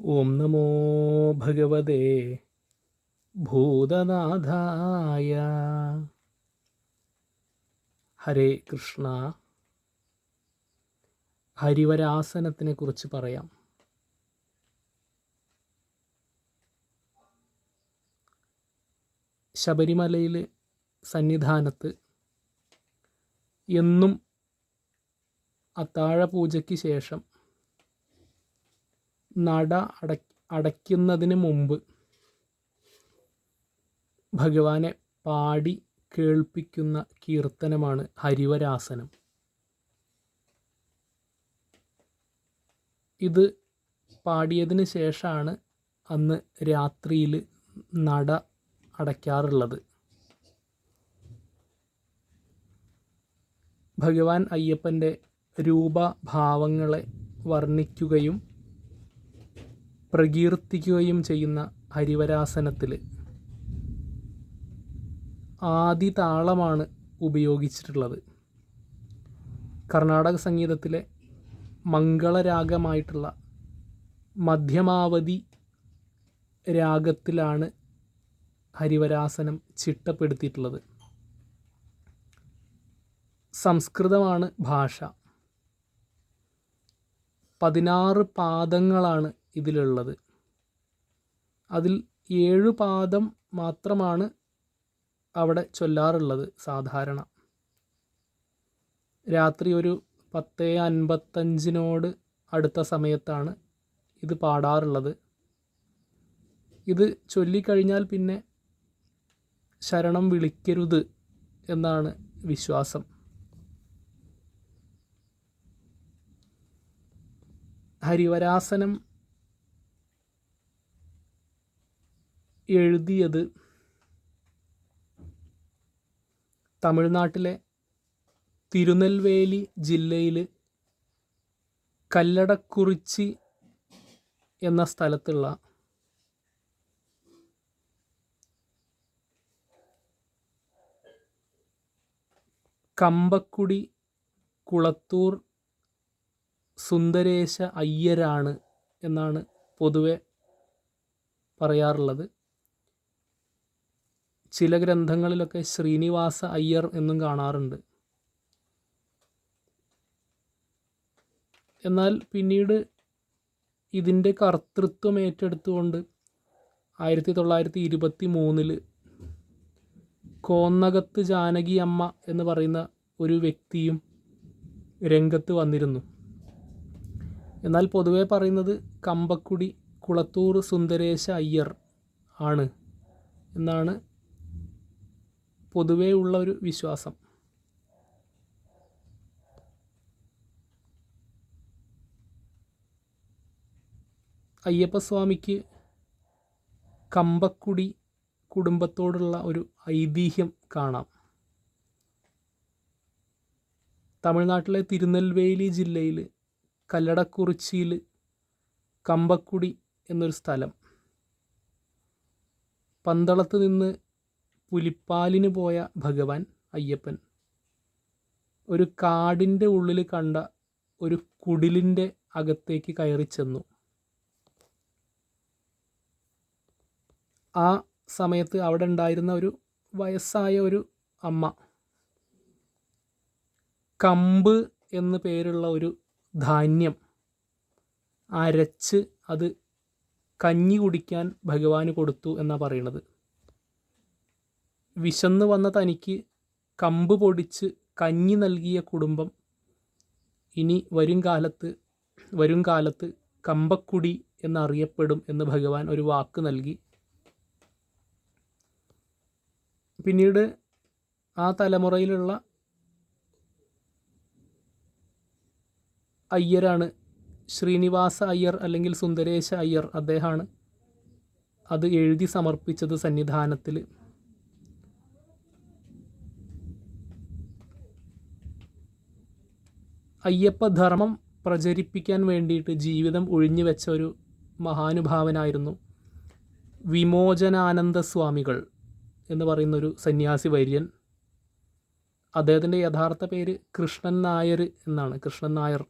ഓം നമോ ഭഗവതേ ഭൂതനാഥായ. ഹരേ കൃഷ്ണ. ഹരിവരാസനത്തിനെ കുറിച്ച് പറയാം. ശബരിമലയിൽ സന്നിധാനത്ത് എന്നും അത്താഴ പൂജയ്ക്ക് ശേഷം നട അട അടയ്ക്കുന്നതിന് മുമ്പ് ഭഗവാനെ പാടി കേൾപ്പിക്കുന്ന കീർത്തനമാണ് ഹരിവരാസനം. ഇത് പാടിയതിന് ശേഷമാണ് അന്ന് രാത്രിയിൽ നട അടയ്ക്കാറുള്ളത്. ഭഗവാൻ അയ്യപ്പന്റെ രൂപഭാവങ്ങളെ വർണിക്കുകയും പ്രകീർത്തിക്കുകയും ചെയ്യുന്ന ഹരിവരാസനത്തിൽ ആദി താളമാണ് ഉപയോഗിച്ചിട്ടുള്ളത്. കർണാടക സംഗീതത്തിലെ മംഗളരാഗമായിട്ടുള്ള മധ്യമാവധി രാഗത്തിലാണ് ഹരിവരാസനം ചിട്ടപ്പെടുത്തിയിട്ടുള്ളത്. സംസ്കൃതമാണ് ഭാഷ. പതിനാറ് പാദങ്ങളാണ് ഇതിലുള്ളത്. അതിൽ ഏഴു പാദം മാത്രമാണ് അവിടെ ചൊല്ലാറുള്ളത് സാധാരണ. രാത്രി ഒരു പത്ത് അൻപത്തഞ്ചിനോട് അടുത്ത സമയത്താണ് ഇത് പാടാറുള്ളത്. ഇത് ചൊല്ലിക്കഴിഞ്ഞാൽ പിന്നെ ശരണം വിളിക്കരുത് എന്നാണ് വിശ്വാസം. ഹരിവരാസനം എഴുതിയത് തമിഴ്നാട്ടിലെ തിരുനെൽവേലി ജില്ലയിൽ കല്ലടക്കുറിച്ചി എന്ന സ്ഥലത്തുള്ള കമ്പക്കുടി കുളത്തൂർ സുന്ദരേശ അയ്യരാണ് എന്നാണ് പൊതുവെ പറയാറുള്ളത്. ചില ഗ്രന്ഥങ്ങളിലൊക്കെ ശ്രീനിവാസ അയ്യർ എന്നും കാണാറുണ്ട്. എന്നാൽ പിന്നീട് ഇതിന്റെ കർത്തൃത്വം ഏറ്റെടുത്തുകൊണ്ട് ആയിരത്തി തൊള്ളായിരത്തി ഇരുപത്തി മൂന്നിൽ കോന്നകത്ത് ജാനകി അമ്മ എന്ന് പറയുന്ന ഒരു വ്യക്തിയും രംഗത്ത് വന്നിരുന്നു. എന്നാൽ പൊതുവെ പറയുന്നത് കമ്പക്കുടി കുളത്തൂർ സുന്ദരേശ അയ്യർ ആണ് എന്നാണ് പൊതുവേ ഉള്ള ഒരു വിശ്വാസം. അയ്യപ്പസ്വാമിക്ക് കമ്പക്കുടി കുടുംബത്തോടുള്ള ഒരു ഐതിഹ്യം കാണാം. തമിഴ്നാട്ടിലെ തിരുനെൽവേലി ജില്ലയിൽ കല്ലടക്കുറിച്ചിയിൽ കമ്പക്കുടി എന്നൊരു സ്ഥലം. പന്തളത്ത് നിന്ന് പുലിപ്പാലിന് പോയ ഭഗവാൻ അയ്യപ്പൻ. ഒരു കാടിന്റെ ഉള്ളിൽ കണ്ട ഒരു കുടിലിന്റെ അകത്തേക്ക് കയറി ചെന്നു. ആ സമയത്ത് അവിടെ ഉണ്ടായിരുന്ന ഒരു വയസ്സായ ഒരു അമ്മ. കമ്പ് എന്ന് പേരുള്ള ഒരു ധാന്യം അരച്ച് അത് കഞ്ഞി കുടിക്കാൻ ഭഗവാന് കൊടുത്തു എന്നാണ് പറയണത്. വിശന്ന് വന്ന തനിക്ക് കമ്പ് പൊടിച്ച് കഞ്ഞി നൽകിയ കുടുംബം ഇനി വരും കാലത്ത് വരും കാലത്ത് കമ്പക്കുടി എന്നറിയപ്പെടും എന്ന് ഭഗവാൻ ഒരു വാക്ക് നൽകി. പിന്നീട് ആ തലമുറയിലുള്ള അയ്യരാണ്. ശ്രീനിവാസ അയ്യർ അല്ലെങ്കിൽ സുന്ദരേശ അയ്യർ അദ്ദേഹമാണ് അത് എഴുതി സമർപ്പിച്ചത് സന്നിധാനത്തിൽ അയ്യപ്പധർമ്മം പ്രചരിപ്പിക്കാൻ വേണ്ടിയിട്ട് ജീവിതം ഒഴിഞ്ഞു വെച്ച ഒരു മഹാനുഭാവനായിരുന്നു വിമോചനാനന്ദ സ്വാമികൾ എന്ന് പറയുന്നൊരു സന്യാസി വര്യൻ. അദ്ദേഹത്തിന്റെ യഥാർത്ഥ പേര് കൃഷ്ണൻ നായർ എന്നാണ്. കൃഷ്ണൻ നായർ.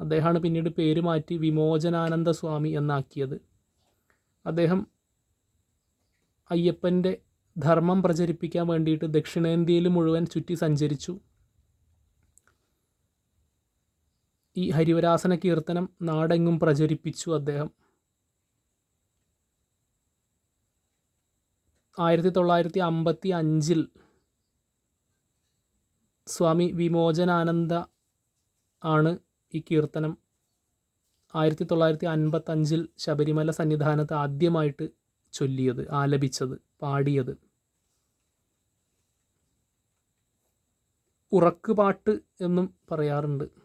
അദ്ദേഹമാണ് പിന്നീട് പേര് മാറ്റി വിമോചനാനന്ദ സ്വാമി എന്നാക്കിയത്. അദ്ദേഹം അയ്യപ്പന്റെ ധർമ്മം പ്രചരിപ്പിക്കാൻ വേണ്ടിയിട്ട് ദക്ഷിണേന്ത്യയിൽ മുഴുവൻ ചുറ്റി സഞ്ചരിച്ചു. ഈ ഹരിവരാസന കീർത്തനം നാടെങ്ങും പ്രചരിപ്പിച്ചു അദ്ദേഹം. ആയിരത്തി തൊള്ളായിരത്തി അമ്പത്തി അഞ്ചിൽ സ്വാമി വിമോചനാനന്ദ ആണ് ഈ കീർത്തനം. ആയിരത്തി തൊള്ളായിരത്തി അൻപത്തഞ്ചിൽ ശബരിമല സന്നിധാനത്ത് ആദ്യമായിട്ട് ചൊല്ലിയത് ആലപിച്ചത് പാടിയത്. ഉറക്കുപാട്ട് എന്നും പറയാറുണ്ട്.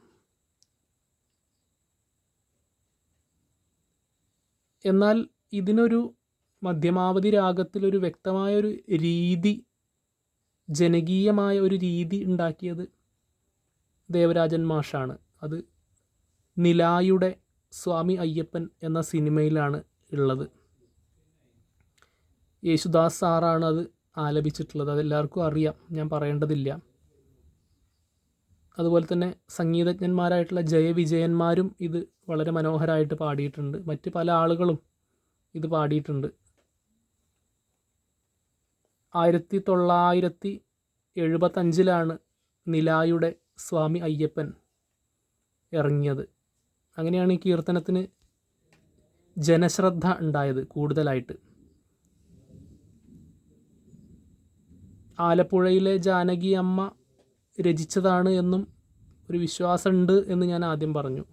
എന്നാൽ ഇതിനൊരു മധ്യമാവധി രാഗത്തിലൊരു വ്യക്തമായൊരു രീതി ജനകീയമായ ഒരു രീതി ഉണ്ടാക്കിയത് ദേവരാജൻ മാഷാണ്. അത് നിലായുടെ സ്വാമി അയ്യപ്പൻ എന്ന സിനിമയിലാണ് ഉള്ളത്. യേശുദാസ് സാറാണ് അത് ആലപിച്ചിട്ടുള്ളത്. അതെല്ലാവർക്കും അറിയാം. ഞാൻ പറയേണ്ടതില്ല. അതുപോലെ തന്നെ സംഗീതജ്ഞന്മാരായിട്ടുള്ള ജയവിജയന്മാരും ഇത് വളരെ മനോഹരമായിട്ട് പാടിയിട്ടുണ്ട്. മറ്റ് പല ആളുകളും ഇത് പാടിയിട്ടുണ്ട്. ആയിരത്തി തൊള്ളായിരത്തി എഴുപത്തഞ്ചിലാണ് നിലായുടെ സ്വാമി അയ്യപ്പൻ ഇറങ്ങിയത്. അങ്ങനെയാണ് ഈ കീർത്തനത്തിന് ജനശ്രദ്ധ ഉണ്ടായത് കൂടുതലായിട്ട്. ആലപ്പുഴയിലെ ജാനകി അമ്മ രചിച്ചതാണ് എന്നും ഒരു വിശ്വാസമുണ്ട് എന്ന് ഞാൻ ആദ്യം പറഞ്ഞു.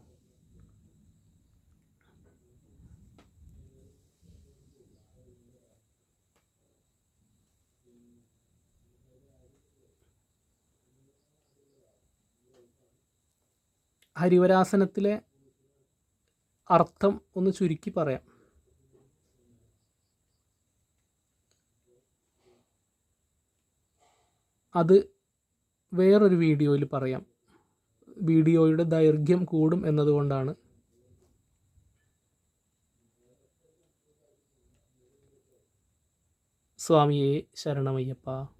ഹരിവരാസനത്തിലെ അർത്ഥം ഒന്ന് ചുരുക്കി പറയാം. അത് വേറൊരു വീഡിയോയിൽ പറയാം. വീഡിയോയുടെ ദൈർഘ്യം കൂടും എന്നതുകൊണ്ടാണ്. സ്വാമിയെ ശരണമയ്യപ്പ.